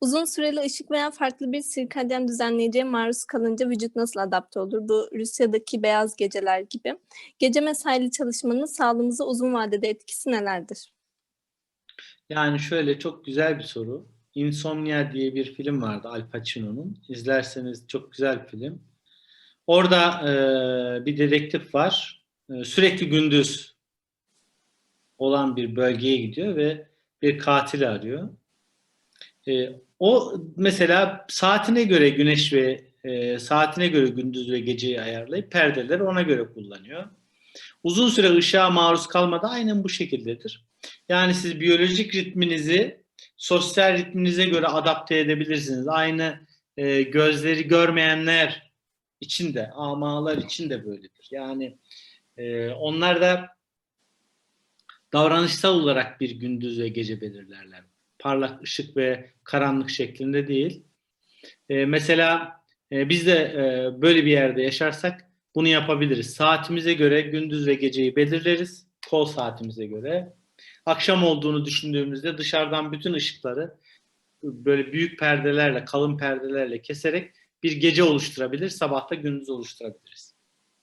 Uzun süreli ışık veya farklı bir sirkadyen düzenleyiciye maruz kalınca vücut nasıl adapte olur? Bu Rusya'daki beyaz geceler gibi. Gece mesaili çalışmanın sağlığımıza uzun vadede etkisi nelerdir? Yani şöyle çok güzel bir soru. Insomnia diye bir film vardı Al Pacino'nun. İzlerseniz çok güzel bir film. Orada e, bir dedektif var. E, sürekli gündüz olan bir bölgeye gidiyor ve bir katil arıyor. E, o mesela saatine göre güneş ve e, saatine göre gündüz ve geceyi ayarlayıp perdeleri ona göre kullanıyor. Uzun süre ışığa maruz kalmada aynen bu şekildedir. Yani siz biyolojik ritminizi sosyal ritminize göre adapte edebilirsiniz. Aynı e, gözleri görmeyenler için de, amalar için de böyledir. Yani e, onlar da davranışsal olarak bir gündüz ve gece belirlerler. Parlak ışık ve karanlık şeklinde değil. E, mesela e, biz de e, böyle bir yerde yaşarsak bunu yapabiliriz. Saatimize göre gündüz ve geceyi belirleriz. Kol saatimize göre. Akşam olduğunu düşündüğümüzde dışarıdan bütün ışıkları böyle büyük perdelerle, kalın perdelerle keserek bir gece oluşturabilir, sabah da gündüz oluşturabiliriz.